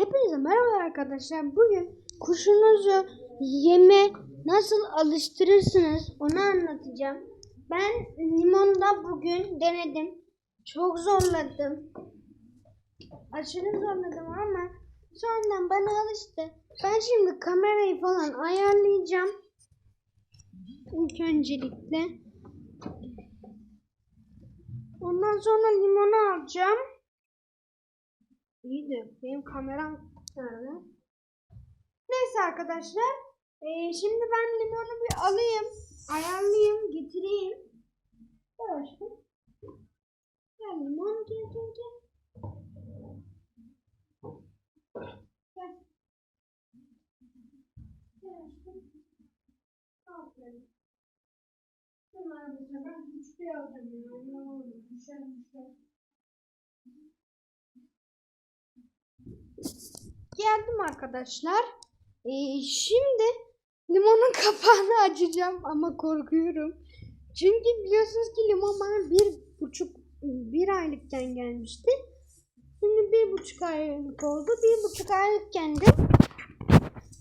Hepinize merhaba arkadaşlar. Bugün kuşunuzu yeme nasıl alıştırırsınız onu anlatacağım. Ben limonda bugün denedim. Çok zorladım. Aşırı zorladım ama sonradan bana alıştı. Ben şimdi kamerayı falan ayarlayacağım. İlk öncelikle. Ondan sonra limonu alacağım. İyi de benim kameram nerede? Neyse arkadaşlar. eee, şimdi ben limonu bir alayım. Ayarlayayım. Getireyim. Gel aşkım. Gel limon. Gel gel gel. Gel. Gel aşkım. Aferin. Dur arkadaşlar ben güçlü alacağım. Ne olur. Düşer düşer. Geldim arkadaşlar. Ee, şimdi limonun kapağını açacağım ama korkuyorum. Çünkü biliyorsunuz ki limon bana bir buçuk bir aylıkken gelmişti. Şimdi bir buçuk aylık oldu. Bir buçuk aylıkken de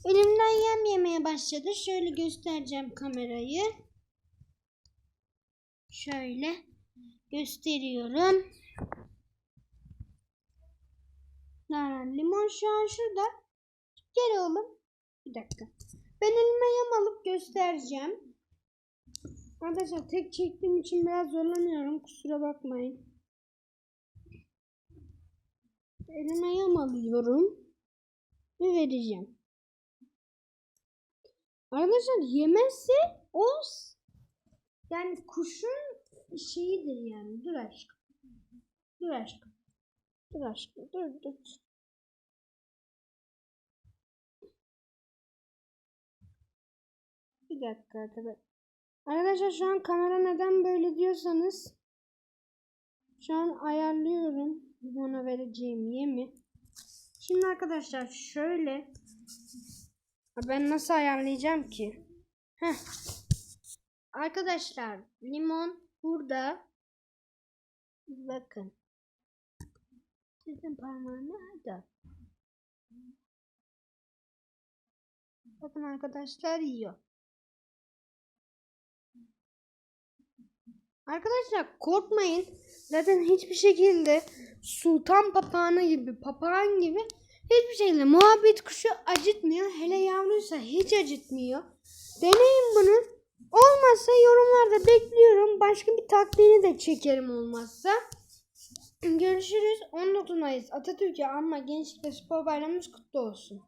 elimden yem yemeye başladı. Şöyle göstereceğim kamerayı. Şöyle gösteriyorum. Aa, limon şu an şurada. Gel oğlum. Bir dakika. Ben elime yem alıp göstereceğim. Arkadaşlar tek çektiğim için biraz zorlanıyorum. Kusura bakmayın. Elime yem alıyorum. Ve vereceğim. Arkadaşlar yemezse o yani kuşun şeyidir yani. Dur aşkım. Dur aşkım. Dur aşkım. Dur dur. Bir dakika arkadaşlar. Arkadaşlar şu an kamera neden böyle diyorsanız şu an ayarlıyorum ona vereceğim yemi. Şimdi arkadaşlar şöyle ben nasıl ayarlayacağım ki? Heh. Arkadaşlar limon burada. Bakın. Sizin parmağını nerede? Bakın arkadaşlar yiyor. Arkadaşlar korkmayın. Zaten hiçbir şekilde sultan papağanı gibi, papağan gibi hiçbir şekilde muhabbet kuşu acıtmıyor. Hele yavruysa hiç acıtmıyor. Deneyin bunu. Olmazsa yorumlarda bekliyorum. Başka bir taktiğini de çekerim olmazsa. Görüşürüz. 19 Mayıs Atatürk'e anma Gençlik ve Spor Bayramımız kutlu olsun.